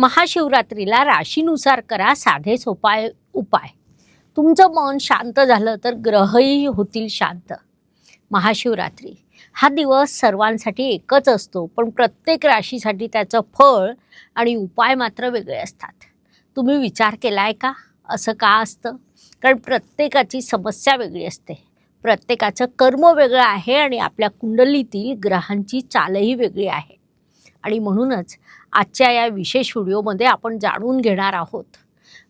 महाशिवरात्रीला राशीनुसार करा साधे सोपाय उपाय. तुमचं मन शांत झालं तर ग्रहही होतील शांत. महाशिवरात्री. हा दिवस सर्वांसाठी एकच असतो पण प्रत्येक राशीसाठी त्याचं फळ आणि उपाय मात्र वेगळे असतात. तुम्ही विचार केला आहे का? असं का असतं? कारण प्रत्येकाची समस्या वेगळी असते. प्रत्येकाचं कर्म वेगळं आहे आणि आपल्या कुंडलीतील ग्रहांची चालही वेगळी आहे. आणि म्हणूनच आजच्या या विशेष व्हिडिओमध्ये आपण जाणून घेणार आहोत.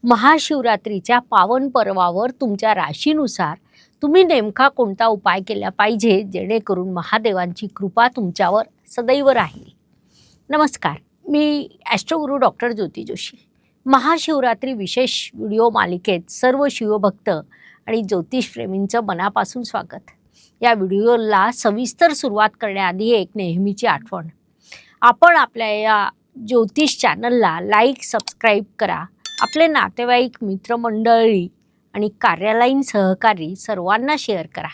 महाशिवरात्रीच्या पावन पर्वावर तुमच्या राशीनुसार तुम्ही नेमका कोणता उपाय केला पाहिजे जेणेकरून महादेवांची कृपा तुमच्यावर सदैव राहील. नमस्कार मी astro guru doctor Jyoti Joshi. Mahashivratri विशेष व्हिडिओ मालिकेत सर्व शिवभक्त आणि ज्योतिषप्रेमींचं मनापासून स्वागत. या व्हिडिओला सविस्तर सुरुवात करण्याआधी एक नेहमीची आठवण. आपण आपल्या या ज्योतिष चॅनलला लाईक सबस्क्राईब करा. आपले नातेवाईक मित्रमंडळी आणि कार्यालयीन सहकारी सर्वांना शेअर करा.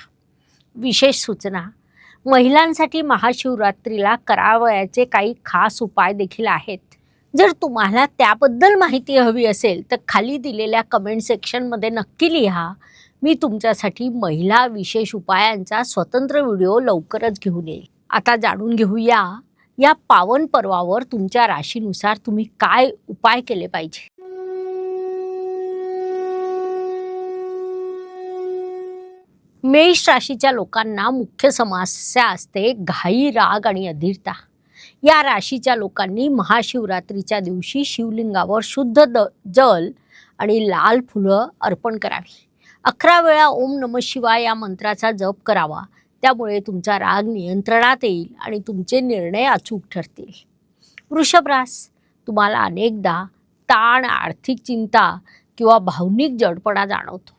विशेष सूचना महिलांसाठी महाशिवरात्रीला करावयाचे काही खास उपाय देखील आहेत. जर तुम्हाला त्याबद्दल माहिती हवी असेल तर खाली दिलेल्या कमेंट सेक्शनमध्ये नक्की लिहा. मी तुमच्यासाठी महिला विशेष उपायांचा स्वतंत्र व्हिडिओ लवकरच घेऊन येईल. आता जाणून घेऊया या पावन पर्वावर तुमच्या राशीनुसार तुम्ही काय उपाय केले पाहिजे? मेष राशीच्या लोकांना मुख्य समस्या असते घाई राग आणि अधीरता. या राशीच्या लोकांनी महाशिवरात्रीच्या दिवशी शिवलिंगावर शुद्ध द जल आणि लाल फुलं अर्पण करावी. अकरा वेळा ओम नम शिवाय या मंत्राचा जप करावा. त्यामुळे तुमचा राग नियंत्रणात येईल आणि तुमचे निर्णय अचूक ठरतील. वृषभरास तुम्हाला अनेकदा ताण आर्थिक चिंता किंवा भावनिक जडपणा जाणवतो.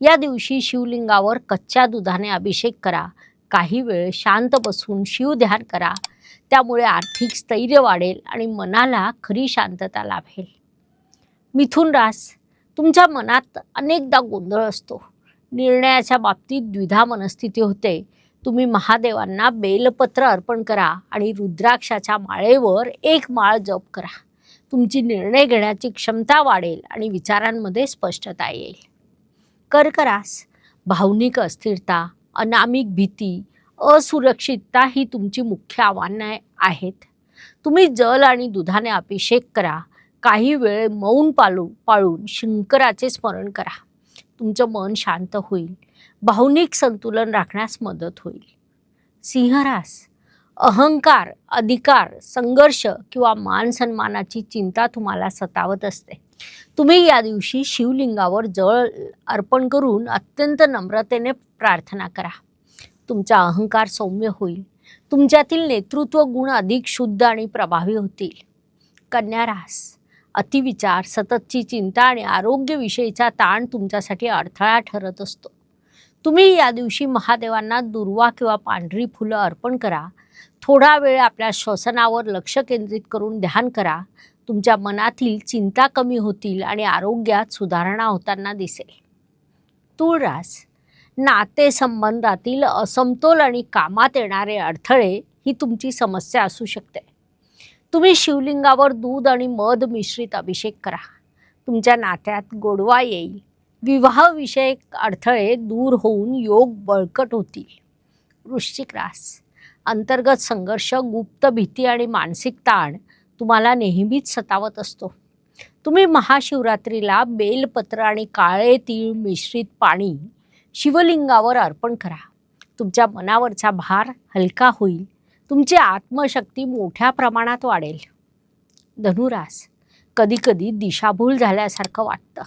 या दिवशी शिवलिंगावर कच्च्या दुधाने अभिषेक करा. काही वेळ शांत बसून शिवध्यान करा. त्यामुळे आर्थिक स्थैर्य वाढेल आणि मनाला खरी शांतता लाभेल. मिथुन रास तुमच्या मनात अनेकदा गोंधळ असतो. निर्णयाच्या बाबतीत द्विधा मनस्थिती होते. तुम्ही महादेवांना बेलपत्र अर्पण करा आणि रुद्राक्षाच्या माळेवर एक माळ जप करा. तुमची निर्णय घेण्याची क्षमता वाढेल आणि विचारांमध्ये स्पष्टता येईल. कर्करास भावनिक अस्थिरता अनामिक भीती असुरक्षितता ही तुमची मुख्य आव्हानं आहेत. तुम्ही जल आणि दुधाने अभिषेक करा. काही वेळ मौन पालू पाळून शंकराचे स्मरण करा. तुमचं मन शांत होईल. भावनिक संतुलन राखण्यास मदत होईल. सिंहरास अहंकार अधिकार संघर्ष किंवा मान सन्मानाची चिंता तुम्हाला सतावत असते. तुम्ही या दिवशी शिवलिंगावर जळ अर्पण करून अत्यंत नम्रतेने प्रार्थना करा. तुमचा अहंकार सौम्य होईल. तुमच्यातील नेतृत्व गुण अधिक शुद्ध आणि प्रभावी होतील. कन्यारास अतिविचार सततची चिंता आणि आरोग्यविषयीचा ताण तुमच्यासाठी अडथळा ठरत असतो. तुम्ही या दिवशी महादेवांना दुर्वा किंवा पांढरी फुलं अर्पण करा. थोडा वेळ आपल्या श्वसनावर लक्ष केंद्रित करून ध्यान करा. तुमच्या मनातील चिंता कमी होतील आणि आरोग्यात सुधारणा होताना दिसेल. तुळरास नातेसंबंधातील असमतोल आणि कामात येणारे अडथळे ही तुमची समस्या असू शकते. तुम्ही शिवलिंगावर दूध आणि मध मिश्रित अभिषेक करा. तुमच्या नात्यात गोडवा येईल. विवाहविषयक अडथळे दूर होऊन योग बळकट होतील. वृश्चिक रास. अंतर्गत संघर्ष गुप्त भीती आणि मानसिक ताण तुम्हाला नेहमीच सतावत असतो. तुम्ही महाशिवरात्रीला बेलपत्र आणि काळे तीळ मिश्रित पाणी शिवलिंगावर अर्पण करा. तुमच्या मनावरचा भार हलका होईल. तुमची आत्मशक्ती मोठ्या प्रमाणात वाढेल. धनुरास. कधीकधी दिशाभूल झाल्यासारखं वाटतं.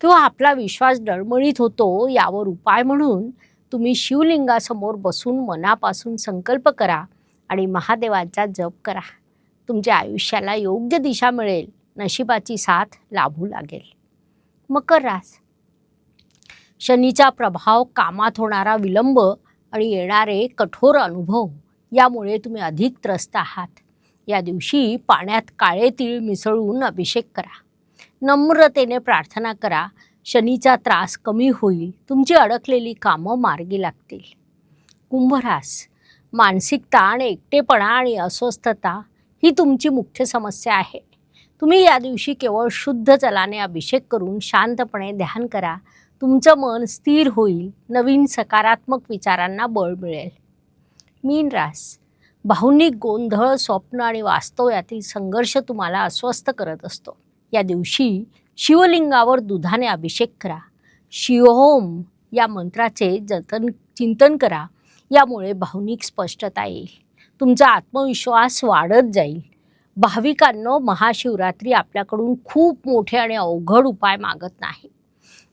किंवा आपला विश्वास डळमळीत होतो यावर उपाय म्हणून तुम्ही शिवलिंगासमोर बसून मनापासून संकल्प करा आणि महादेवाचा जप करा. तुमच्या आयुष्याला योग्य दिशा मिळेल नशिबाची साथ लाभू लागेल. मकर रास. शनीचा प्रभाव कामात होणारा विलंब आणि येणारे कठोर अनुभव यामुळे तुम्ही अधिक त्रस्त आहात. या दिवशी पाण्यात काळे तीळ मिसळून अभिषेक करा. नम्रतेने प्रार्थना करा. शनीचा त्रास कमी होईल. तुमची अडकलेली कामं मार्गी लागतील. कुंभरास मानसिक ताण एकटेपणा आणि अस्वस्थता ही तुमची मुख्य समस्या आहे. तुम्ही या दिवशी केवळ शुद्ध जलाने अभिषेक करून शांतपणे ध्यान करा. तुमचं मन स्थिर होईल. नवीन सकारात्मक विचारांना बळ मिळेल. मीन रास भावनिक गोंधळ स्वप्न आणि वास्तव यातील संघर्ष तुम्हाला अस्वस्थ करत असतो. या दिवशी शिवलिंगावर दुधाने अभिषेक करा. शिवहोम या मंत्राचे जतन चिंतन करा. यामुळे भावनिक स्पष्टता येईल. तुमचा आत्मविश्वास वाढत जाईल. भाविकांनो महाशिवरात्री आपल्याकडून खूप मोठे आणि अवघड उपाय मागत नाही.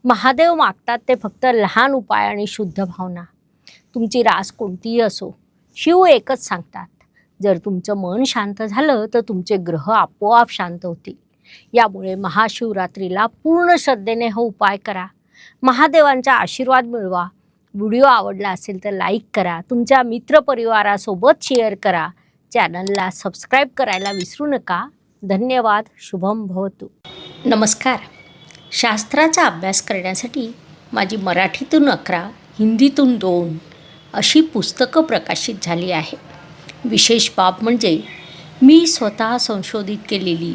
महादेव मागतात ते फक्त लहान उपाय आणि शुद्ध भावना. तुमची रास कोणतीही असो शिव एकच सांगतात. जर तुमचं मन शांत झालं तर तुमचे ग्रह आपोआप शांत होतील. यामुळे महाशिवरात्रीला पूर्ण श्रद्धेने हा उपाय करा. महादेवांचा आशीर्वाद मिळवा. व्हिडिओ आवडला असेल तर लाईक करा. तुमच्या मित्रपरिवारासोबत शेअर करा. चॅनलला सबस्क्राईब करायला विसरू नका. धन्यवाद. शुभम भवतु. नमस्कार. शास्त्राचा अभ्यास करण्यासाठी माझी मराठीतून अकरा हिंदीतून दोन अशी पुस्तकं प्रकाशित झाली आहे. विशेष बाब म्हणजे मी स्वतः संशोधित केलेली